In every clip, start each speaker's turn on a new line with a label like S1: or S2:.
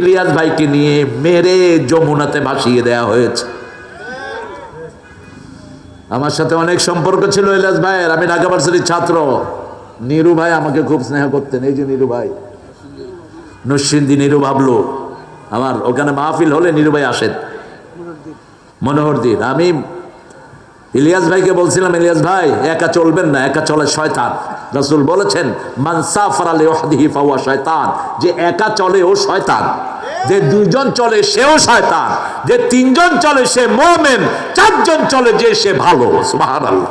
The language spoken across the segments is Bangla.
S1: ইলিয়াস ভাইকে নিয়ে মেরে যমুনাতে ভাসিয়ে দেয়া হয়েছে। আমার সাথে অনেক সম্পর্ক ছিল ইলিয়াস ভাইয়ের, আমি ঢাকা ভার্সিটির ছাত্র। নীরু ভাই আমাকে খুব স্নেহ করতেন। এই যে নীরু ভাই নসিন্দি নীরু ভাবলো, আমার ওখানে মাহফিল হলে নীরু ভাই আসেন। মনোহরদিন আমি ইলিয়াস ভাইকে বলছিলাম, ইলিয়াস ভাই, একা চলবেন না, একা চলে শয়তান। রাসূল বলেছেন মানসাফার আলী ওয়াহদিহি ফাওয়া শয়তান। যে একা চলে ও শয়তান, যে দুজন চলে সেও শয়তান, যে তিনজন চলে সে মুমিন, চারজন চলে যে সে ভালো। সুবহানাল্লাহ।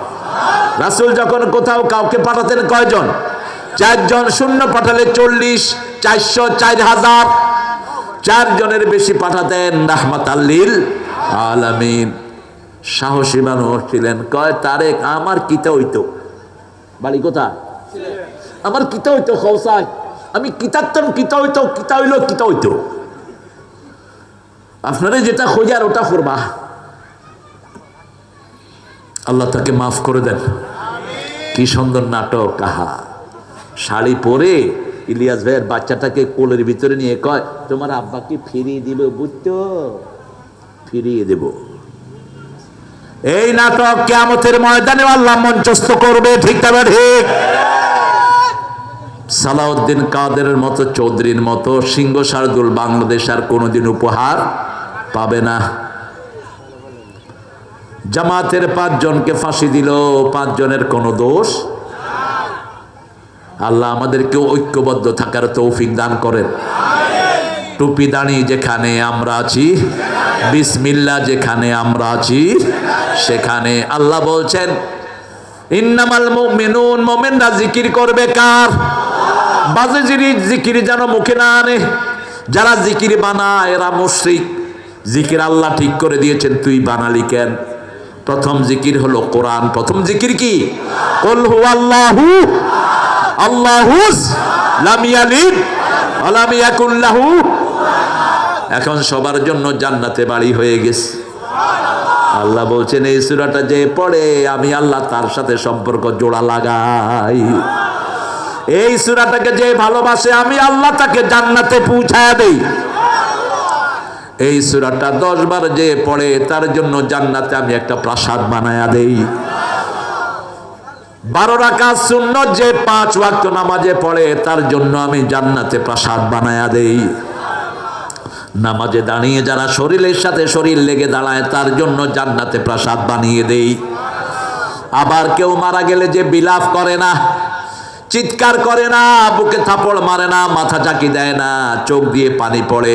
S1: রাসূল যখন কোথাও কাউকে পাঠাতেন কয়জন? চারজন শূন্য পাঠালে চল্লিশ, চারশো, চার হাজার। চারজনের বেশি পাঠাতেন রাহমাত আল্লিল আলামিন। সাহসী মানুষ ছিলেন। কয়, তারেক, আমার কিতা হইতো? বাড়ি কোথায়? আমার কিতা হইতো খৌসায় আমি কিতাত্তম কিতা হইতো কিতা হইল কিতা হইতো আপনারা যেটা খোঁজার ওটা করবা আল্লাহ তাকে মাফ করে দেন। কি সুন্দর নাটক আহা। শাড়ি পরে ইলিয়াস ভাইয়ের বাচ্চাটাকে কোলের ভিতরে নিয়ে কয় তোমার আব্বাকে ফিরিয়ে দিল বুঝতো? ফিরিয়ে দেব। এই নাটক কেমতের ময়দানে আল্লাহ মঞ্চস্থ করবে ঠিক তবে ঠিক? সালাউদ্দিন কাদের মতো, চৌধুরীর মতো, সিংহ শারদুল বাংলাদেশ আর কোনোদিন উপহার পাবে না। জামাতের পাঁচজনকে ফাঁসি দিল, পাঁচজনের কোনো দোষ? আল্লাহ আমাদেরকে ঐক্যবদ্ধ থাকার তৌফিক দান করেন। টুপি দাঁড়ি যেখানে আমরা আছি, বিসমিল্লা যেখানে আমরা আছি, সেখানে আল্লাহ বলছেন ইন্নামাল মুমিনুন, মুমিনরা জিকির করবে কার? বাজে জিনিস জিকির যেন মুখে না আনে। যারা জিকির বানায়, এরা মুশরিক। জিকির আল্লাহ ঠিক করে দিয়েছেন, তুই বানালি কেন? প্রথম জিকির হলো কোরআন। প্রথম জিকির কি? কুল হুয়াল্লাহু, আল্লাহুস লাম ইয়ালিদ ওয়া লাম ইয়াকুল লাহু। এখন সবার জন্য জান্নাতে বাড়ি হয়ে গেছে। আল্লাহ বলছেন, এই সূরাটা যে পড়ে, আমি আল্লাহ তার সাথে সম্পর্ক জোড়া লাগাই। এই সুরাটাকে যে ভালোবাসে, আমি আল্লাহ তাকে জান্নাতে পৌঁছায় দেই। এই সুরাটা দশ বার যে পড়ে, তার জন্য জান্নাতে আমি একটা প্রাসাদ বানায়া দেই। বারো রাখা শূন্য যে পাঁচ ওয়াক্ত নামাজে পড়ে, তার জন্য আমি জান্নাতে প্রাসাদ বানায়া দেই। নামাজে দাঁড়িয়ে যারা শরীরের সাথে শরীর লেগে দাঁড়ায়, তার জন্য জান্নাতে প্রাসাদ বানিয়ে দেই। আবার কেউ মারা গেলে যে বিলাপ করে না, চিৎকার করে না, বুকে থাপড় মারে না, মাথা চাকি দেয় না, চোখ দিয়ে পানি পড়ে।